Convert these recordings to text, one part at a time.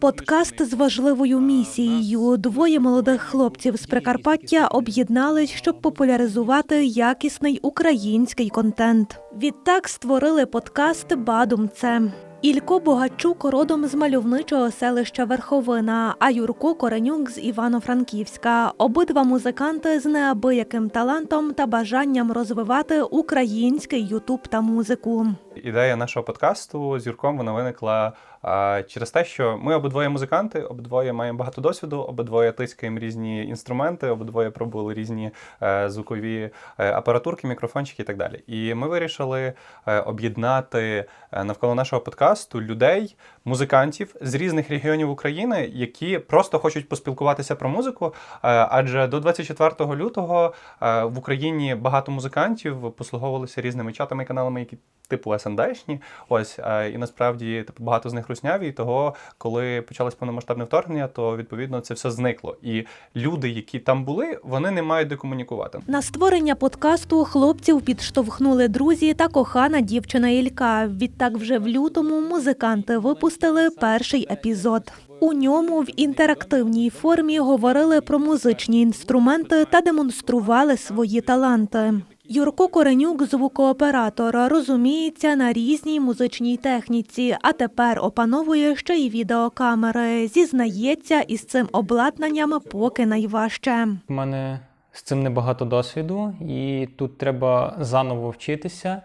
Подкаст з важливою місією. Двоє молодих хлопців з Прикарпаття об'єднались, щоб популяризувати якісний український контент. Відтак створили подкаст Бадумце. Ілько Богачук родом з мальовничого селища Верховина, а Юрко Коренюк з Івано-Франківська. Обидва музиканти з неабияким талантом та бажанням розвивати український ютуб та музику. Ідея нашого подкасту з Юрком вона виникла а, через те, що ми обидвоє музиканти, обидвоє маємо багато досвіду, обидвоє тискаємо різні інструменти, обидвоє пробували різні е, звукові е, апаратурки, мікрофончики і так далі. І ми вирішили е, об'єднати е, навколо нашого подкасту людей, музикантів з різних регіонів України, які просто хочуть поспілкуватися про музику. Е, адже до 24 лютого е, в Україні багато музикантів послуговувалися різними чатами і каналами, які типу СНДшні. Ось е, і насправді типу багато з них русняві. І того, коли почалось повномасштабне вторгнення, то відповідно це все зникло. І люди, які там були, вони не мають де комунікувати. На створення подкасту хлопців підштовхнули друзі та кохана дівчина Ілька. Відтак, вже в лютому музиканти випустили перший епізод. У ньому в інтерактивній формі говорили про музичні інструменти та демонстрували свої таланти. Юрко Коренюк, звукооператор, розуміється на різній музичній техніці, а тепер опановує ще й відеокамери. Зізнається, із цим обладнанням поки найважче. У мене з цим небагато досвіду, і тут треба заново вчитися.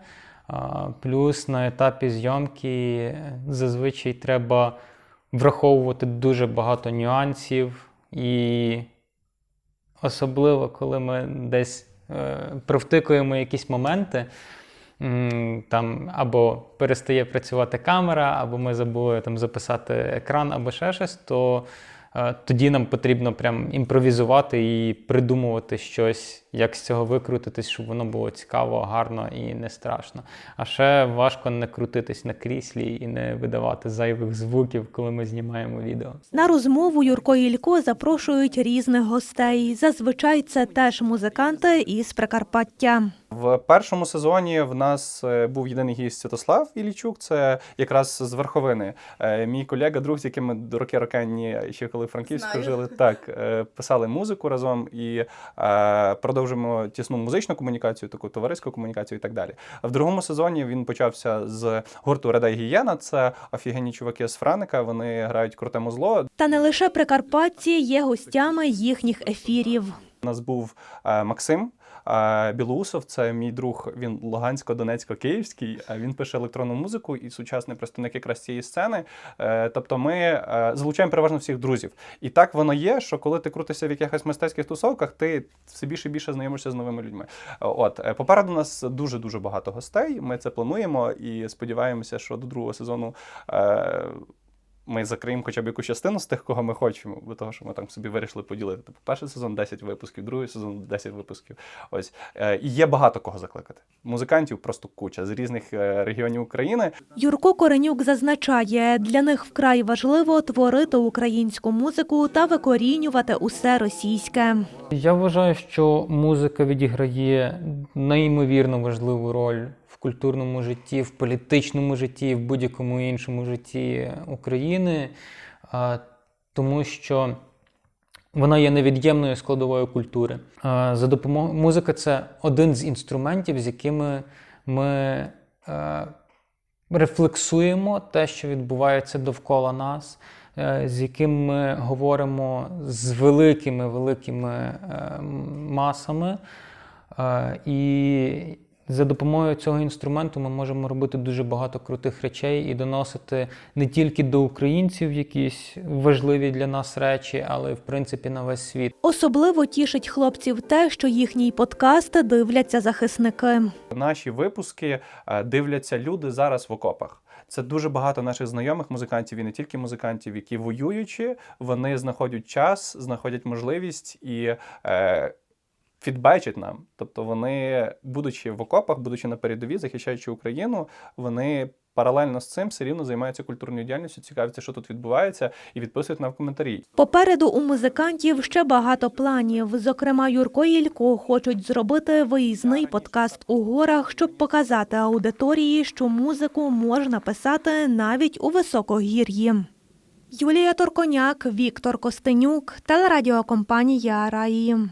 Плюс на етапі зйомки зазвичай треба враховувати дуже багато нюансів, і особливо, коли ми десь провтикуємо якісь моменти. Там або перестає працювати камера, або ми забули там записати екран, або ще щось, то е, тоді нам потрібно прям імпровізувати і придумувати щось, як з цього викрутитись, щоб воно було цікаво, гарно і не страшно. А ще важко не крутитись на кріслі і не видавати зайвих звуків, коли ми знімаємо відео. На розмову Юрко і Ілько запрошують різних гостей. Зазвичай це теж музиканти із Прикарпаття. В першому сезоні в нас е, був єдиний гість Святослав Ілічук, це якраз з Верховини. Е, Мій колега, друг, з яким ми роки рокенні, ще коли в Франківську Знаю. жили, так е, писали музику разом і е, продовжуємо тісну музичну комунікацію, таку товариську комунікацію і так далі. В другому сезоні він почався з гурту Редай Гієна. Це офігенні чуваки з Франика. Вони грають круте музло. Та не лише Прикарпатті є гостями їхніх ефірів. У нас був е, Максим. Білоусов, це мій друг, він Лугансько-Донецько-Київський. Він пише електронну музику і сучасний представник якраз цієї сцени. Е, Тобто ми е, залучаємо переважно всіх друзів. І так воно є, що коли ти крутишся в якихось мистецьких тусовках, ти все більше і більше знайомишся з новими людьми. От е, попереду нас дуже дуже багато гостей. Ми це плануємо і сподіваємося, що до другого сезону. Ми закриємо хоча б якусь частину з тих, кого ми хочемо, бо того, що ми там собі вирішили поділити. Типу, перший сезон 10 випусків, другий сезон 10 випусків. Ось Е, і є багато кого закликати. Музикантів просто куча з різних е, регіонів України. Юрко Коренюк зазначає, для них вкрай важливо творити українську музику та викорінювати усе російське. Я вважаю, що музика відіграє неймовірно важливу роль в культурному житті, в політичному житті, в будь-якому іншому житті України, а, тому що вона є невід'ємною складовою культури. За допомогою музика це один з інструментів, з якими ми рефлексуємо те, що відбувається довкола нас, е, з яким ми говоримо з великими великими масами. Е, І за допомогою цього інструменту ми можемо робити дуже багато крутих речей і доносити не тільки до українців якісь важливі для нас речі, але й в принципі на весь світ. Особливо тішить хлопців те, що їхній подкаст дивляться захисники. Наші випуски е, дивляться люди зараз в окопах. Це дуже багато наших знайомих музикантів і не тільки музикантів, які воюючи, вони знаходять час, знаходять можливість і. Е, Фідбечать нам, тобто вони, будучи в окопах, будучи на передовій, захищаючи Україну, вони паралельно з цим все рівно займаються культурною діяльністю, цікавляться, що тут відбувається, і відписують нам в коментарі. Попереду у музикантів ще багато планів. Зокрема, Юрко і Ілько хочуть зробити виїзний подкаст у горах, щоб показати аудиторії, що музику можна писати навіть у високогір'ї. Юлія Торконяк, Віктор Костенюк, телерадіокомпанія Раї.